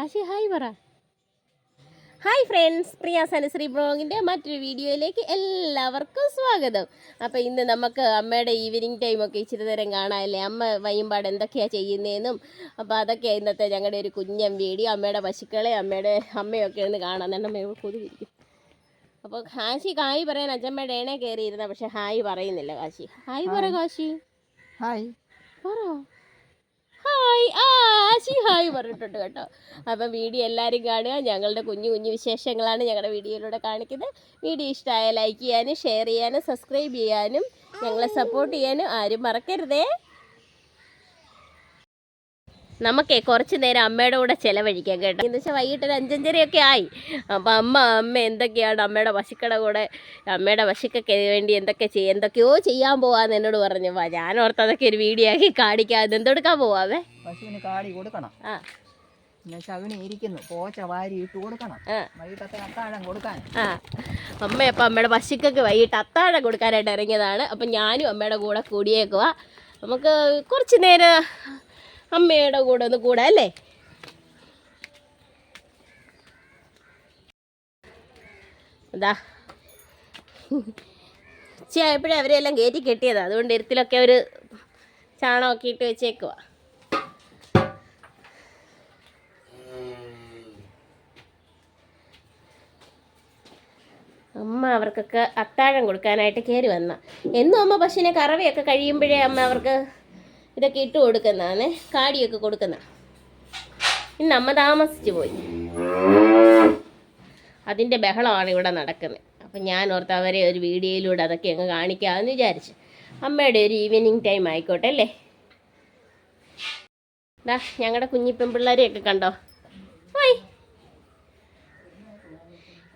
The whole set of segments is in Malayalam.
കാശി ഹായ് പറ. ഹായ് ഫ്രണ്ട്സ് പ്രിയ സനശ്രീ ബ്ലോഗിന്റെ മറ്റൊരു വീഡിയോയിലേക്ക് എല്ലാവർക്കും സ്വാഗതം. അപ്പോൾ ഇന്ന് നമുക്ക് അമ്മയുടെ ഈവനിങ് ടൈമൊക്കെ ഇച്ചിരി നേരം കാണാമല്ലേ അമ്മ വൈകുമ്പാട് എന്തൊക്കെയാണ് ചെയ്യുന്നതെന്നും അപ്പോൾ അതൊക്കെയാണ് ഇന്നത്തെ ഞങ്ങളുടെ ഒരു കുഞ്ഞൻ വീഡിയോ. അമ്മയുടെ പശുക്കളെ അമ്മയുടെ അമ്മയൊക്കെ ഒന്ന് കാണാൻ തന്നെ അമ്മയോട് കൊതുകിരിക്കും അപ്പോൾ കാശി ഹായ് പറയാൻ അച്ഛമ്മയുടെ ഏണേ കയറിയിരുന്ന പക്ഷേ ഹായ് പറയുന്നില്ല കാശി. ഹായ് പറ കാശി. ഹായ്. പറ. ആശി ഹായ് പറഞ്ഞിട്ടുണ്ട് കേട്ടോ. അപ്പം വീഡിയോ എല്ലാവരും കാണുക. ഞങ്ങളുടെ കുഞ്ഞു കുഞ്ഞു വിശേഷങ്ങളാണ് ഞങ്ങളുടെ വീഡിയോയിലൂടെ കാണിക്കുന്നത്. വീഡിയോ ഇഷ്ടമായ ലൈക്ക് ചെയ്യാനും ഷെയർ ചെയ്യാനും സബ്സ്ക്രൈബ് ചെയ്യാനും ഞങ്ങളെ സപ്പോർട്ട് ചെയ്യാനും ആരും മറക്കരുതേ. നമുക്കേ കുറച്ച് നേരം അമ്മയുടെ കൂടെ ചിലവഴിക്കാം കേട്ടോ. എന്ന് വെച്ചാൽ വൈകിട്ട് ഒരു അഞ്ചഞ്ചരയൊക്കെ ആയി. അപ്പം അമ്മ അമ്മ എന്തൊക്കെയാണ് അമ്മയുടെ പശുക്കളുടെ കൂടെ അമ്മയുടെ പശുക്കൊക്കെ വേണ്ടി എന്തൊക്കെ ചെയ്യും എന്തൊക്കെയോ ചെയ്യാൻ പോവാന്ന് എന്നോട് പറഞ്ഞു. വാ ഞാൻ ഓർത്ത് അതൊക്കെ ഒരു വീഡിയോ ആക്കി കാണിക്കാം. എന്തെടുക്കാൻ പോവാവേ? പശുവിന് കാടി കൊടുക്കണം. ആ. ശകുനി ഇരിക്കുന്നു. പോച്ച വാരി ഇട്ട് കൊടുക്കണം. ആ. വൈകിട്ടത്തെ അത്താഴം കൊടുക്കാൻ. ആ. അമ്മ അപ്പം അമ്മയുടെ പശുക്കൊക്കെ വൈകിട്ട് അത്താഴം കൊടുക്കാനായിട്ട് ഇറങ്ങിയതാണ്. അപ്പം ഞാനും അമ്മയുടെ കൂടെ കൂടിയേക്കുക നമുക്ക് കുറച്ച് നേരം അമ്മയുടെ കൂടെ ഒന്ന് കൂടാ അല്ലേ? അതാ ഉച്ചയായപ്പോഴേ അവരെല്ലാം കയറ്റി കെട്ടിയതാണ് അതുകൊണ്ട് ഇരുത്തിലൊക്കെ അവർ ചാണകമൊക്കെ ഇട്ട് വെച്ചേക്കുവാ. അമ്മ അവർക്കൊക്കെ അത്താഴം കൊടുക്കാനായിട്ട് കയറി വന്ന. എന്നും അമ്മ പശുവിനെ കറവയൊക്കെ കഴിയുമ്പോഴേ അമ്മ അവർക്ക് ഇതൊക്കെ ഇട്ട് കൊടുക്കുന്നതാണ്. കാടിയൊക്കെ കൊടുക്കുന്ന. ഇന്ന് അമ്മ താമസിച്ചു പോയി. അതിന്റെ ബഹളമാണ് ഇവിടെ നടക്കുന്നത്. അപ്പം ഞാൻ ഓർത്ത് അവരെ ഒരു വീഡിയോയിലൂടെ അതൊക്കെ അങ്ങ് കാണിക്കാമെന്ന് വിചാരിച്ചു. അമ്മയുടെ ഒരു ഈവനിങ് ടൈം ആയിക്കോട്ടെ അല്ലേ? ദാ ഞങ്ങളുടെ കുഞ്ഞിപ്പം പിള്ളേരെയൊക്കെ കണ്ടോ? ഹായ്.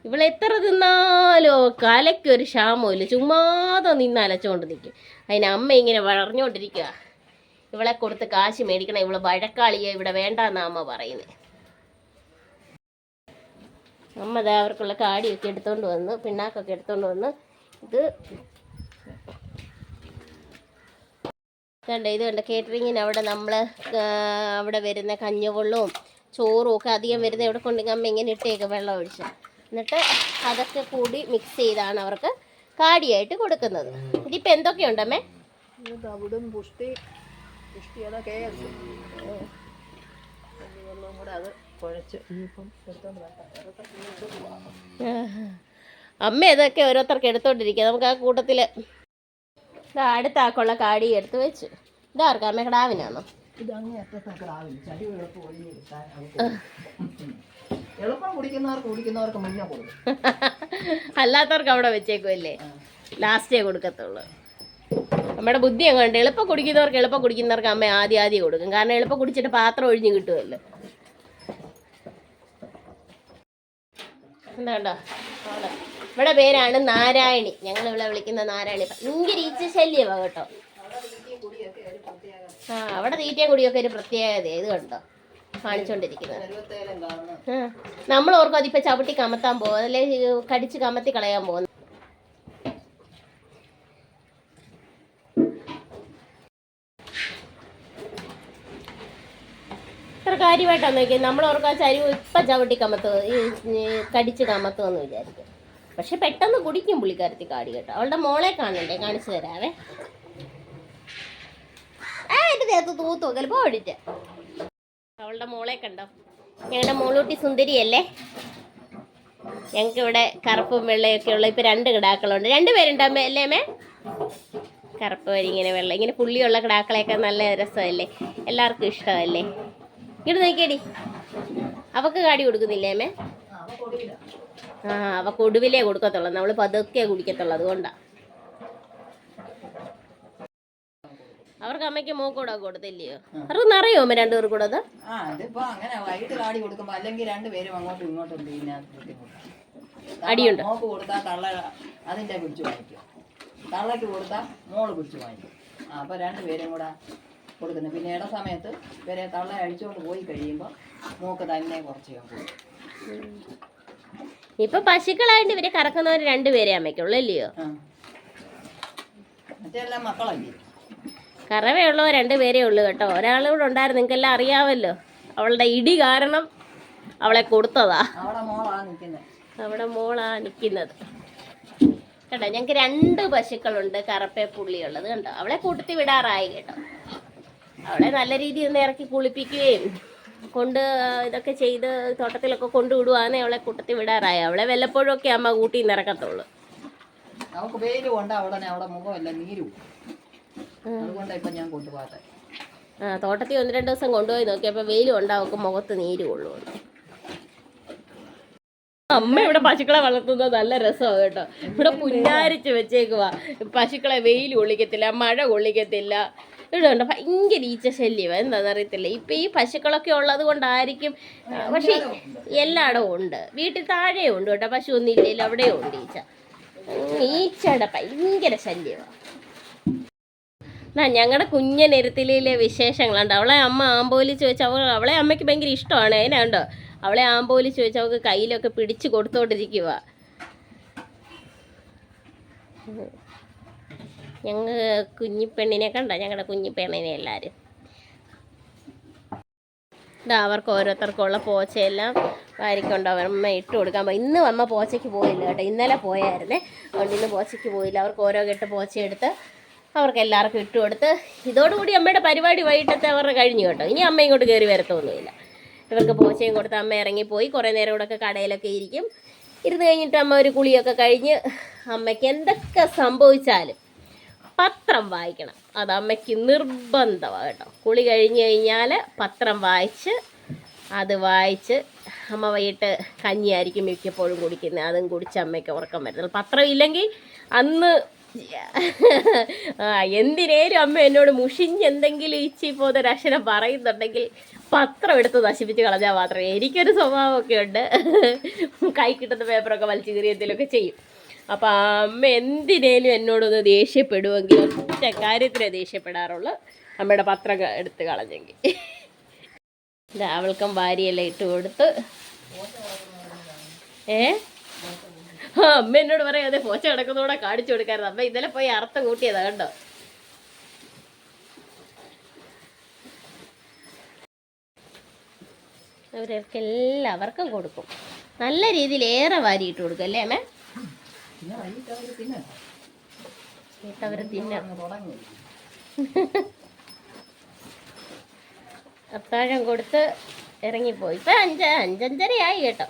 ഇവളെ എത്ര തിന്നാലോ കലയ്ക്കൊരു ക്ഷാമമില്ല ചുമ്മാതെ നിന്ന് അലച്ചുകൊണ്ട് നിൽക്കും. അതിന് അമ്മ ഇങ്ങനെ വളർന്നുകൊണ്ടിരിക്കുക ഇവളെ കൊടുത്ത് കാശ് മേടിക്കണം ഇവൾ വഴക്കാളിയെ ഇവിടെ വേണ്ടെന്നാ അമ്മ പറയുന്നത് അമ്മ ദാ അവർക്കുള്ള കാടിയൊക്കെ എടുത്തോണ്ട് വന്ന് പിണ്ണാക്കൊക്കെ എടുത്തോണ്ട് വന്ന് ഇത് കണ്ട ഇത് കണ്ട കേറ്ററിങ്ങിന് അവിടെ നമ്മൾ അവിടെ വരുന്ന കഞ്ഞവെള്ളവും ചോറും ഒക്കെ അധികം വരുന്ന ഇവിടെ കൊണ്ടെങ്കിൽ അമ്മ ഇങ്ങനെ ഇട്ടേക്ക് വെള്ളം ഒഴിച്ച്. എന്നിട്ട് അതൊക്കെ കൂടി മിക്സ് ചെയ്താണ് അവർക്ക് കാടിയായിട്ട് കൊടുക്കുന്നത്. ഇതിപ്പോൾ എന്തൊക്കെയുണ്ടമ്മേ ഇത് പുഷ്ടി അതൊക്കെ വെള്ളം കൂടെ അത് കുഴച്ച് ഇനിയിപ്പം എടുത്തോണ്ട് വരട്ടെ. അമ്മ ഇതൊക്കെ ഓരോരുത്തർക്ക് എടുത്തോണ്ടിരിക്കുക നമുക്ക് ആ കൂട്ടത്തിൽ ഇതാ അടുത്ത ആക്കുള്ള കാടി എടുത്തു വെച്ചു. ഇതാർക്കും അമ്മ കിടാവിനാണോ അല്ലാത്തവർക്ക് അവിടെ വെച്ചേക്കുമല്ലേ ലാസ്റ്റേ കൊടുക്കത്തുള്ളൂ. നമ്മുടെ ബുദ്ധി എങ്ങോട്ട് എളുപ്പം കുടിക്കുന്നവർക്ക് എളുപ്പം കുടിക്കുന്നവർക്ക് അമ്മ ആദ്യം ആദ്യം കൊടുക്കും. കാരണം എളുപ്പം കുടിച്ചിട്ട് പാത്രം ഒഴിഞ്ഞ് കിട്ടുമല്ലോ എന്താണ്ടോ ഇവിടെ പേരാണ് നാരായണി. ഞങ്ങൾ ഇവിടെ വിളിക്കുന്ന നാരായണി. ഭയങ്കര ഈച്ച ശല്യമാണ് കേട്ടോ. ആ അവിടെ തീറ്റയും കുടിയൊക്കെ ഒരു പ്രത്യേകത ഇത് കണ്ടോ? കാണിച്ചോണ്ടിരിക്കുന്നത്. നമ്മൾ ഓർക്കും അതിപ്പോ ചവിട്ടി കമത്താൻ പോകും അല്ലെ കടിച്ച് കമത്തി കളയാൻ പോകുന്നു കാര്യമായിട്ടാണ് നോക്കിയത് നമ്മൾ ഓർക്കാൻ ചരിവ് ഇപ്പം ചവിട്ടി കമത്തുക ഈ കടിച്ച് കമത്തുമെന്ന് വിചാരിക്കും. പക്ഷെ പെട്ടെന്ന് കുടിക്കും പുള്ളിക്കാരത്തി കാടി കേട്ടോ. അവളുടെ മോളെ കാണണ്ടേ കാണിച്ചു തരാവേ. ആ എന്റെ ദേഹത്ത് തൂത്തു ചിലപ്പോൾ ഓടിച്ച് അവളുടെ മോളെ കണ്ടോ? ഞങ്ങളുടെ മോളൂട്ടി സുന്ദരിയല്ലേ? ഞങ്ങൾക്ക് ഇവിടെ കറുപ്പും വെള്ളയൊക്കെ ഉള്ള ഇപ്പം രണ്ട് കിടാക്കളുണ്ട്. രണ്ട് പേരുണ്ടാകുമ്പോൾ അല്ലേ മേ കറുപ്പ് വരി ഇങ്ങനെ വെള്ളം ഇങ്ങനെ പുള്ളിയുള്ള കിടാക്കളെയൊക്കെ നല്ല രസമല്ലേ? എല്ലാവർക്കും ഇഷ്ടമല്ലേ? ഇങ്ങോട്ട് നോക്കിയടി. അവക്ക് കാടി കൊടുക്കുന്നില്ലേ അമ്മേ? ആ അവക്ക് ഒടുവിലേ കൊടുക്കത്തുള്ളൂ. നമ്മൾ പതുക്കെ കുടിക്കത്തുള്ളൂ അതുകൊണ്ടാണ് അവർക്ക് അമ്മയ്ക്ക് മൂക്കൂടെ കൊടുത്തില്ലയോ? അവർക്ക് നിറയോ അമ്മ രണ്ടുപേർ കൂടെ അത്? അങ്ങനെ വൈകിട്ട് കാടി കൊടുക്കുമ്പോ അല്ലെങ്കിൽ രണ്ടുപേരും അങ്ങോട്ടും ഇങ്ങോട്ടും പിന്നെ ബുദ്ധിമുട്ടാണ് അടിയുണ്ടോ? മോക്ക് കൊടുത്താൽ തള്ള അതിന്റെ പിടിച്ചു വാങ്ങിക്കും. തള്ളക്ക് കൊടുത്താൽ മോൾ പിടിച്ചു വാങ്ങിക്കും. അപ്പൊ രണ്ടുപേരും കൂടെ കൊടുക്കുന്നു പിന്നെ ഇട സമയത്ത് ഇവരെ തള്ള അഴിച്ചുകൊണ്ട് പോയി കഴിയുമ്പോൾ മൂക്ക് തന്നെ കുറച്ച് ഞാൻ കൊടുക്കും ഇപ്പൊ പശുക്കളായിട്ട് ഇവരെ കറക്കുന്നവർ രണ്ടുപേരെ അമ്മയ്ക്കുള്ളൂ അല്ലയോ? കറവയുള്ളവ മറ്റെല്ലാം മക്കളല്ലേ? കറവയുള്ളവർ രണ്ടുപേരേ ഉള്ളൂ കേട്ടോ. ഒരാളും കൂടെ ഉണ്ടായിരുന്നു. നിങ്ങൾക്കെല്ലാം അറിയാമല്ലോ അവളുടെ ഇടി കാരണം അവളെ കൊടുത്തതാ. അവിടെ മോളാ നിക്കുന്നത് അവിടെ മോളാ നിൽക്കുന്നത്. കേട്ടോ ഞങ്ങൾക്ക് രണ്ട് പശുക്കളുണ്ട് കറപ്പേ പുള്ളിയുള്ളത് കണ്ടോ? അവളെ കൂട്ടത്തി വിടാറായി കേട്ടോ. അവളെ നല്ല രീതിയിൽ ഒന്ന് ഇറക്കി കുളിപ്പിക്കുകയും കൊണ്ട് ഇതൊക്കെ ചെയ്ത് തോട്ടത്തിലൊക്കെ കൊണ്ടുവിടുവാന്നേ അവളെ കൂട്ടത്തിൽ വിടാറായി. അവളെ വല്ലപ്പോഴും ഒക്കെ അമ്മ കൂട്ടി നിറക്കത്തുള്ളൂ. നമുക്ക് വെയിൽ കൊണ്ട് അവിടെ അവിടെ മുഖമല്ല നീരും. അതുകൊണ്ടാണ് ഇപ്പം ഞാൻ കൊണ്ടുപോകാത്ത ആ തോട്ടത്തിൽ ഒന്ന് രണ്ട് ദിവസം കൊണ്ടുപോയി നോക്കിയപ്പോൾ വെയിലും ഉണ്ടാവും മുഖത്ത് നീര് കൊള്ളുമെന്ന് അമ്മ ഇവിടെ പശുക്കളെ വളർത്തുന്നത് നല്ല രസമാണ് കേട്ടോ. ഇവിടെ പുന്നാരിച്ച് വെച്ചേക്കുവാ. പശുക്കളെ വെയിൽ കൊള്ളിക്കത്തില്ല മഴ കൊള്ളിക്കത്തില്ല. ഇവിടെ ഉണ്ട് ഭയങ്കര ഈച്ച ശല്യം എന്താണെന്ന് അറിയത്തില്ല. ഇപ്പം ഈ പശുക്കളൊക്കെ ഉള്ളത് കൊണ്ടായിരിക്കും. പക്ഷേ എല്ലായിടവും ഉണ്ട്. വീട്ടിൽ താഴെ ഉണ്ട് കേട്ടോ. പശു ഒന്നും ഇല്ലല്ലോ. അവിടെയും ഉണ്ട് ഈച്ച. ഈച്ചയുടെ ഭയങ്കര ശല്യമാണ് എന്നാ ഞങ്ങളുടെ കുഞ്ഞനിരത്തിലെ വിശേഷങ്ങളുണ്ട്. അവളെ അമ്മ ആമ്പോലി വെച്ച് അവൾ അവളെ അമ്മയ്ക്ക് ഭയങ്കര ഇഷ്ടമാണ്. അതിനുണ്ടോ അവളെ ആമ്പോലിച്ച് വെച്ച് അവൾക്ക് കയ്യിലൊക്കെ പിടിച്ച് കൊടുത്തോണ്ടിരിക്കുക ഞങ്ങൾ കുഞ്ഞിപ്പെണ്ണിനെ കണ്ട? ഞങ്ങളുടെ കുഞ്ഞിപ്പെണ്ണിനെ എല്ലാവരും ഇതാ അവർക്ക് ഓരോരുത്തർക്കുള്ള പോച്ചയെല്ലാം വാരിക്കൊണ്ട് അമ്മ ഇട്ട് കൊടുക്കാൻ പോയി. ഇന്ന് അമ്മ പോച്ചയ്ക്ക് പോയില്ല കേട്ടോ. ഇന്നലെ പോയായിരുന്നേ. അതുകൊണ്ട് ഇന്ന് പോച്ചയ്ക്ക് പോയില്ല. അവർക്ക് ഓരോ കെട്ട് പോച്ചയെടുത്ത് അവർക്ക് എല്ലാവർക്കും ഇട്ട് കൊടുത്ത് ഇതോടുകൂടി അമ്മയുടെ പരിപാടി വൈകിട്ടത്തെ അവരുടെ കഴിഞ്ഞു കേട്ടോ. ഇനി അമ്മ ഇങ്ങോട്ട് കയറി വരത്തൊന്നുമില്ല. ഇവർക്ക് പോച്ചയും കൊടുത്ത് അമ്മ ഇറങ്ങിപ്പോയി. കുറേ നേരം ഇവിടെ ഒക്കെ കടയിലൊക്കെ ഇരിക്കും. ഇരുന്ന് കഴിഞ്ഞിട്ട് അമ്മ ഒരു കുളിയൊക്കെ കഴിഞ്ഞ് അമ്മയ്ക്ക് എന്തൊക്കെ സംഭവിച്ചാലും പത്രം വായിക്കണം. അത് അമ്മയ്ക്ക് നിർബന്ധമാണ് കേട്ടോ കുളി കഴിഞ്ഞ് കഴിഞ്ഞാൽ പത്രം വായിച്ച് അത് വായിച്ച് അമ്മ വൈകിട്ട് കഞ്ഞിയായിരിക്കും മിക്കപ്പോഴും കുടിക്കുന്നത് അതും കുടിച്ച് അമ്മയ്ക്ക് ഉറക്കം വരുന്നത്. പത്രം ഇല്ലെങ്കിൽ അന്ന് എന്തിനേലും അമ്മ എന്നോട് മുഷിഞ്ഞ് എന്തെങ്കിലും ഇച്ചി പോതൊരു അക്ഷരം പറയുന്നുണ്ടെങ്കിൽ പത്രം എടുത്ത് നശിപ്പിച്ച് കളഞ്ഞാൽ മാത്രമേ എനിക്കൊരു സ്വഭാവമൊക്കെ ഉണ്ട്. കൈ കിട്ടുന്ന പേപ്പറൊക്കെ വലിച്ചു കീറി എന്തെങ്കിലുമൊക്കെ ചെയ്യും. അപ്പം അമ്മ എന്തിനേലും എന്നോടൊന്ന് ദേഷ്യപ്പെടുമെങ്കിൽ ഒറ്റ കാര്യത്തിനെ ദേഷ്യപ്പെടാറുള്ളൂ. അമ്മയുടെ പത്രം എടുത്ത് കളഞ്ഞെങ്കിൽ. അവൾക്കും ഭാര്യയെല്ലാം ഇട്ട് കൊടുത്ത്. ഏ? അമ്മ എന്നോട് പറയാം അതെ പോച്ച കിടക്കുന്നതോടെ കാണിച്ചു കൊടുക്കാറുണ്ട് അമ്മ ഇന്നലെ പോയി അർത്ഥം കൂട്ടിയതാ കണ്ടോ? അവരൊക്കെ എല്ലാവർക്കും കൊടുക്കും. നല്ല രീതിയിൽ ഏറെ വാരിയിട്ട് കൊടുക്കും അല്ലേ അമ്മേ? പിന്നെ വൈകിട്ട് അവർ പിന്നെ എന്നിട്ടവർ തിന്നാം. അങ്ങ് തുടങ്ങി. അത്താഴം കൊടുത്ത് ഇറങ്ങിപ്പോയി. ഇപ്പം അഞ്ച് അഞ്ചഞ്ചരയായി കേട്ടോ.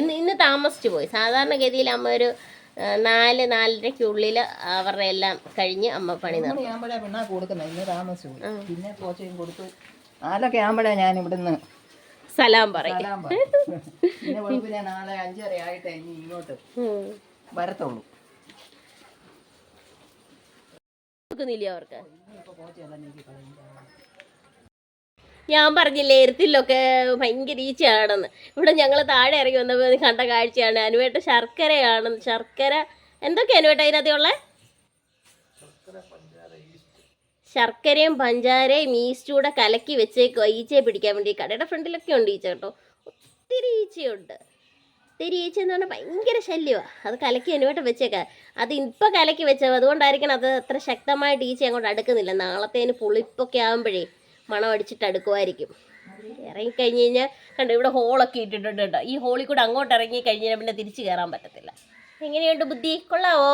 ഇന്ന് ഇന്ന് താമസിച്ചു പോയി. സാധാരണഗതിയിൽ അമ്മ ഒരു നാല് നാല് നാലരയ്ക്കുള്ളിൽ അവരുടെ എല്ലാം കഴിഞ്ഞ് അമ്മ പണി ആകുമ്പോഴേ കൊടുക്കുന്നത് ഇന്ന് താമസിച്ചു പോയി. പിന്നെ കൊടുത്തു നാലൊക്കെ ആകുമ്പോഴേ ഞാൻ ഇവിടുന്ന് സലാം പറയും. പിന്നെ നാളെ അഞ്ചര ആയിട്ട് ഇനി ഇങ്ങോട്ട്. വരത്തുള്ളൂ. ഞാൻ പറഞ്ഞില്ലേ എരുത്തിലൊക്കെ ഭയങ്കര ഈച്ചയാണെന്ന്. ഇവിടെ ഞങ്ങൾ താഴെ ഇറങ്ങി വന്നപ്പോൾ കണ്ട കാഴ്ചയാണ്. അനുവേട്ട ശർക്കരയാണ് ശർക്കര എന്തൊക്കെ അനുവേട്ട അതിനകത്തുള്ള ശർക്കരയും പഞ്ചാരയും ഈസ്റ്റും കൂടെ കലക്കി വെച്ചേക്കുക ഈച്ചയെ പിടിക്കാൻ വേണ്ടി കടയുടെ ഫ്രണ്ടിലൊക്കെ ഉണ്ട് ഈച്ച കേട്ടോ. ഒത്തിരി ഈച്ചയുണ്ട്. ഒത്തിരി ചേച്ചി എന്ന് പറഞ്ഞാൽ ഭയങ്കര ശല്യമാണ് അത് കലക്കി അനുവേട്ടം വെച്ചേക്കാം. അത് ഇപ്പം കലക്കി വെച്ചത് അതുകൊണ്ടായിരിക്കണം അത് അത്ര ശക്തമായിട്ട് ഈച്ച അങ്ങോട്ട് അടുക്കുന്നില്ല. നാളത്തേന് പുളിപ്പൊക്കെ ആകുമ്പോഴേ മണം അടിച്ചിട്ട് അടുക്കുമായിരിക്കും. ഇറങ്ങിക്കഴിഞ്ഞ് കഴിഞ്ഞാൽ കണ്ടോ ഇവിടെ ഹോളൊക്കെ ഇട്ടിട്ടുണ്ട് കേട്ടോ. ഈ ഹോളിൽ കൂടെ അങ്ങോട്ട് ഇറങ്ങി കഴിഞ്ഞാൽ പിന്നെ തിരിച്ചു കയറാൻ പറ്റത്തില്ല. എങ്ങനെയുണ്ട് ബുദ്ധി? കൊള്ളാവോ?